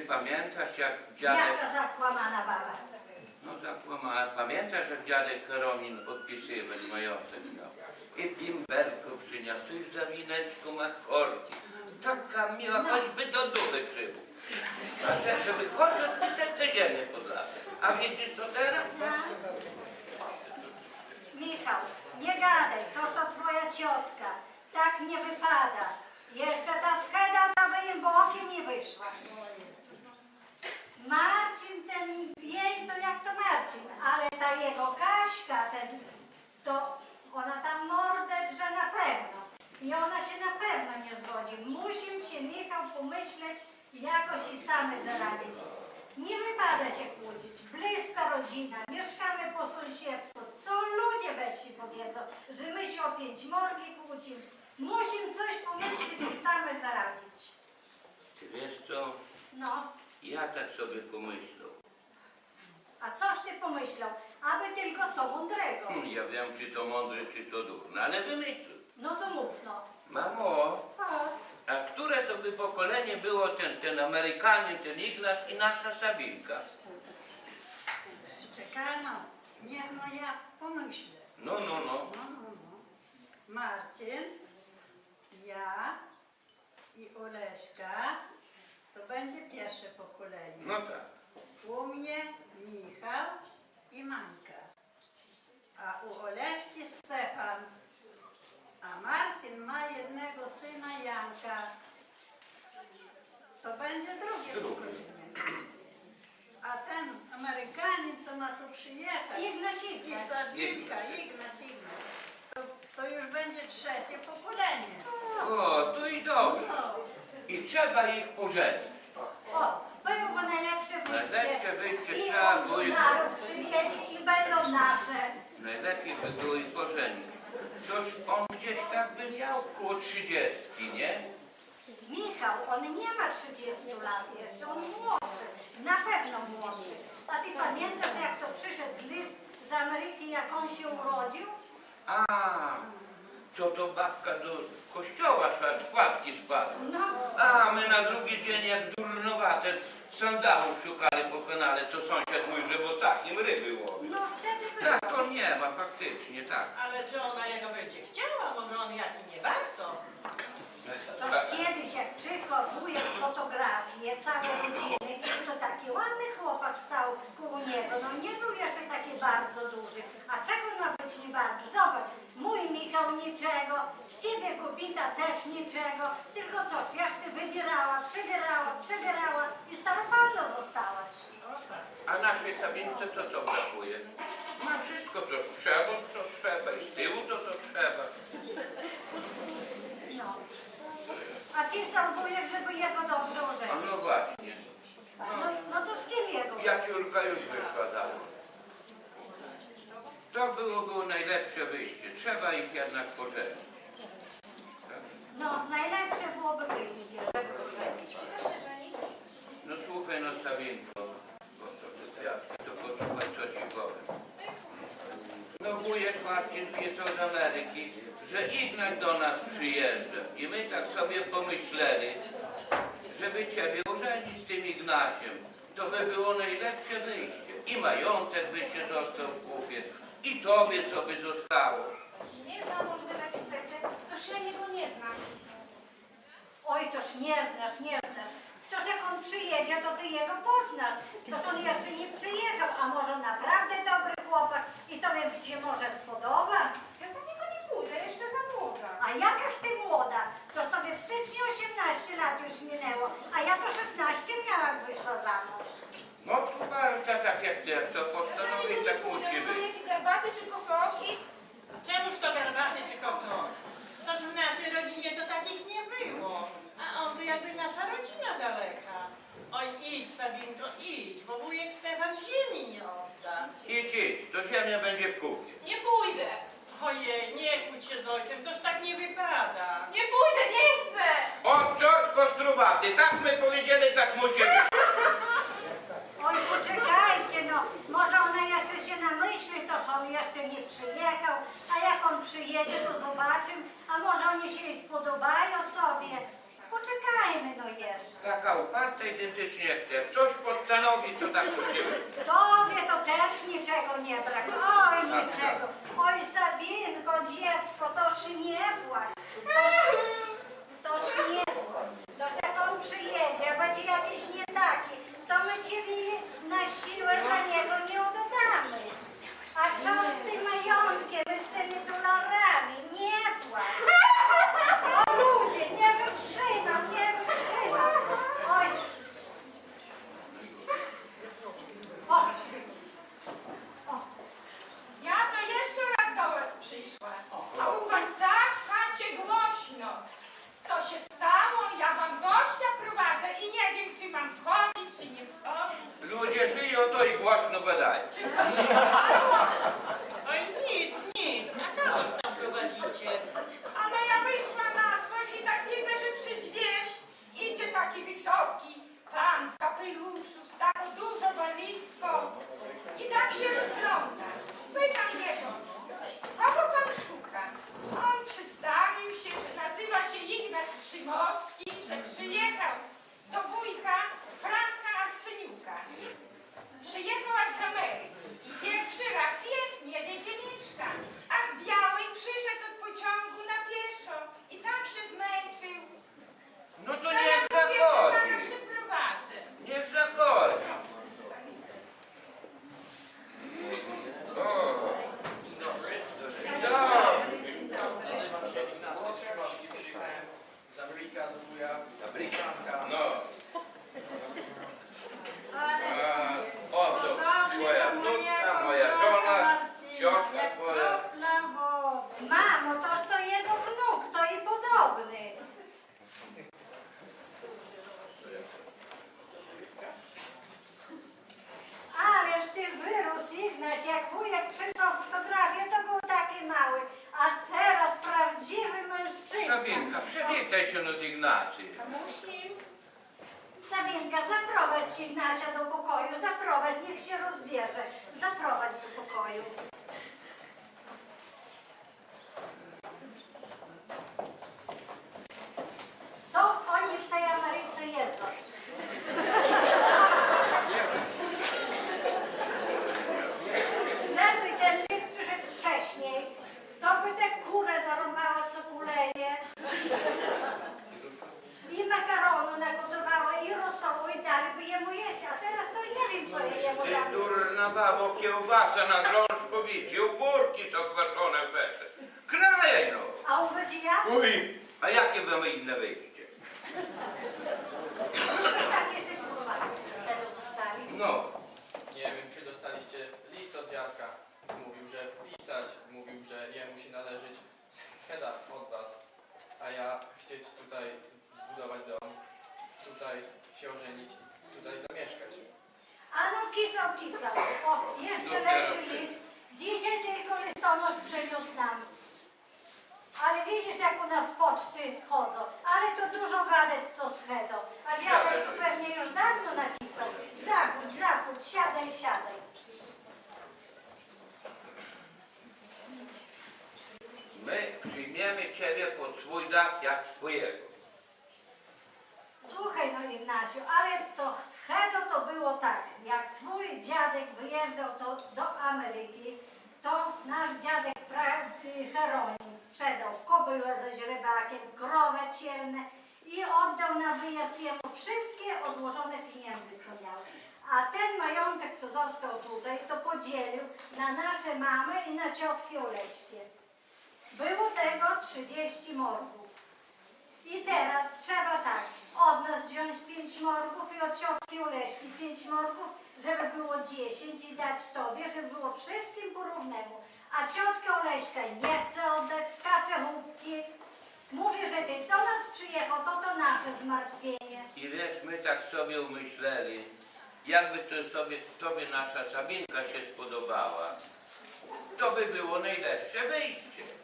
pamiętasz jak dziadek... Jaka zakłamana baba. No zakłamała. Pamiętasz jak dziadek Heromin podpisywał majątek miał? I bimberko przyniósł, i zawineczku ma korki. Taka miła, choćby do dupy krzywu. A teraz, żeby choć odpisać tę ziemię pod lasem. A widzisz co teraz? Michał, nie gadaj, toż to twoja ciotka. Tak nie wypada. Jeszcze ta scheda to by im bokiem nie wyszła. Ten jej to jak to Marcin, ale ta jego Kaśka, ten, to ona tam mordę drze na pewno. I ona się na pewno nie zgodzi. Musimy się Michał pomyśleć, jakoś i same zaradzić. Nie wypada się kłócić. Bliska rodzina, mieszkamy po sąsiedztwu. Co ludzie we wsi powiedzą, że my się o pięć morgi kłócimy. Musimy coś pomyśleć i same zaradzić. Ty wiesz co? No, Ja tak sobie pomyślał. A coś ty pomyślał? Aby tylko co mądrego. Hmm, Ja wiem, czy to mądre, czy to durne, ale wymyślił. No to mów no. Mamo, O, a które to by pokolenie było ten, ten Amerykanin, ten Ignac i nasza Sabinka? Czekano, niech no ja pomyślę. No, no, no. No, no, no. Marcin, ja i Oleszka to będzie pierwsze pokolenie. No tak. U mnie Michał i Mańka. A u Oleszki Stefan. A Marcin ma jednego syna Janka. To będzie drugie pokolenie. A ten Amerykanin, co ma tu przyjechać, Ignaś, i Ignaś. Sabinka, Ignaś, Ignaś, to, to już będzie trzecie pokolenie. O, to i dobrze. No, I trzeba ich pożenić. Najlepsze wyjście. Trzeba naród przywieźć i będą nasze. Najlepiej by było ich pożenić. Toż on gdzieś tak by miał koło trzydziestki, nie? Michał, on nie ma 30 lat jeszcze, on młodszy, na pewno młodszy. A ty pamiętasz, jak to przyszedł list z Ameryki, jak on się urodził? A, co to babka do kościoła szła, składki spadły. No, A my na drugi dzień jak durnowate sandałów szukali po kanale, co sąsiad mój, że w ostatnim ryby łowi. no wtedy było. Tak, to nie ma, faktycznie, tak. Ale czy ona jego będzie chciała? Może on jaki nie bardzo? Toż kiedyś, jak przysłał wujek fotografię całej rodziny, to taki ładny chłopak stał koło niego. No nie był jeszcze taki bardzo duży. A czego ma być nie bardzo? Zobacz, mój Michał niczego, z ciebie kobieta też niczego. Tylko coś, jak ty wybierała, przebierała, przebierała i staropalno zostałaś. A naszej Sabince co to brakuje? Ma wszystko, co trzeba, co trzeba i z tyłu to, co trzeba. No. A pisał wujek, żeby jego dobrze A ożenić. no właśnie, No, no to z kim jego? jak Julka już mąż. To było, było najlepsze wyjście. Trzeba ich jednak pożenić. Tak. No, najlepsze byłoby wyjście, żeby ożenić. No słuchaj, no Sabinko, bo to wywiadki, to posłuchaj, co ci powiem. No wujek Marcin pisał z Ameryki, że Ignat do nas przyjeżdża. I my tak sobie pomyśleli, żeby ciebie ożenić z tym Ignaciem. To by było najlepsze wyjście. I majątek by się został w kupie, i tobie co by zostało. Nie za mąż wydać chcecie, toż ja niego nie znam. Oj, toż nie znasz, nie znasz. Toż jak on przyjedzie, to ty jego poznasz. Toż on jeszcze nie przyjechał, a może naprawdę dobry chłopak i tobie się może spodoba. Ja za niego nie pójdę, jeszcze za młoda. A jakaż ty młoda? Toż tobie w styczniu 18 lat już minęło, a ja to 16 miała, jak wyszła za mąż. No tu warta tak jak jak to Ja za postanowi, niego nie tak być. jakie garbaty czy kosoki? Czemuż to garbaty czy kosą? Toż w naszej rodzinie to takich nie było. A on to jakby nasza rodzina daleka. Oj, idź Sabinko, idź, bo wujek Stefan ziemi nie odda. Idź, idź, to ziemia będzie w kupie. Nie pójdę, Ojej, nie kłóć się z ojcem, toż tak nie wypada. nie pójdę, nie chcę. O, tak my powiedzieli, tak musi być. Oj, poczekajcie, no. Może ona jeszcze się namyśli, toż on jeszcze nie przyjechał, a jak on przyjedzie, to zobaczymy, a może oni się jej spodobają sobie. poczekajmy no jeszcze. Taka uparta identycznie jak. Jak coś postanowi, to tak musimy. Tobie to też niczego nie brak. Oj, niczego. Oj, Sabinko, dziecko, toż nie płacz. Toż, toż nie płacz. Toż jak on przyjedzie, a będzie jakiś nie taki, to my ciebie na siłę za niego nie oddamy. A co z tym majątkiem, z tymi dolarami? Nie płacz. O ludzie, nie wytrzymam, nie wytrzymam. Oj. O. O. Ja to jeszcze raz do was przyszła. A u was tak, chacie głośno. Co się stało? Ja wam gościa prowadzę i nie wiem, czy mam wchodzić, czy nie wchodzić. Ludzie żyją, to i głośno badają. Czy coś się stało? Oj, nic, nic. A kogoś tam prowadzicie? Ale ja wyszła na dwór i tak widzę, że przy wieś idzie taki wysoki pan w kapeluszu z taką dużą walizką i tak się rozgląda. Pytam jego, kogo pan szuka? On przedstawił się, że nazywa się Ignac Szymowski, że przyjechał do wujka Franka Arseniuka. Przyjechał aż z Ameryki i pierwszy raz jest, nie wie gdzie mieszka. A z Białej przyszedł od pociągu na pieszo i tak się zmęczył. No to To ja niech po pierwsze pana zachodzi. przyprowadzę. Niech zachodzi. O. Dzień dobry. Dzień dobry. Nazywam się Ignacy Szymowski, przyjechałem z Ameryki do wuja Franka. No. Ale A, oto podobnie twoja do wnuczka, mojego moja brata żona, Marcina, ciotka jak twoja. kropla wody. Mamo, toż to jego wnuk, to i podobny. Ależ ty wyrósł, Ignaś, jak wujek przysłał fotografię, to był taki mały, a teraz prawdziwy mężczyzna. Sabinka, przywitaj się no z Ignacy. Musi. Sabinka, zaprowadź Ignasia do pokoju, zaprowadź, niech się rozbierze. Zaprowadź do pokoju. Kiełbasa na drążku wici, ogórki są kwaszone w bece. No. A on będzie? Uj, a jakie mamy inne wyjście? Ciebie pod swój dach jak swojego. Słuchaj no Ignasiu, ale to z to było tak, jak twój dziadek wyjeżdżał to do Ameryki, to nasz dziadek Heronim sprzedał kobyłę ze źrebakiem, krowę cielne i oddał na wyjazd jemu wszystkie odłożone pieniądze, co miał. A ten majątek, co został tutaj, to podzielił na nasze mamy i na ciotki Oleśkie. Było tego 30 morgów. I teraz trzeba tak, od nas wziąć pięć morgów i od ciotki Oleśki pięć morgów, żeby było dziesięć i dać tobie, żeby było wszystkim po równemu. A ciotka Oleśka nie chce oddać, skacze chłopki. Mówię, że ty do nas przyjechał, to to nasze zmartwienie. I wiesz, my tak sobie umyśleli, jakby to sobie, tobie nasza Sabinka się spodobała, to by było najlepsze wyjście.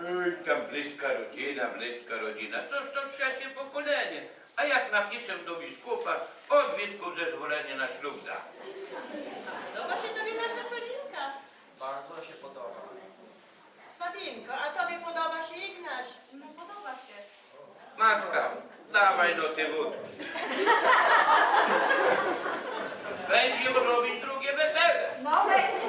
Oj, tam bliska rodzina, bliska rodzina. Toż to trzecie pokolenie. A jak napiszę do biskupa, od biskup zezwolenie na ślub da. Podoba no się tobie nasza Sabinka? Bardzo się podoba. Sabinko, a tobie podoba się Ignaś? No podoba się. Matka, dawaj do tej wódki. Będziemy robić drugie wesele. No będzie.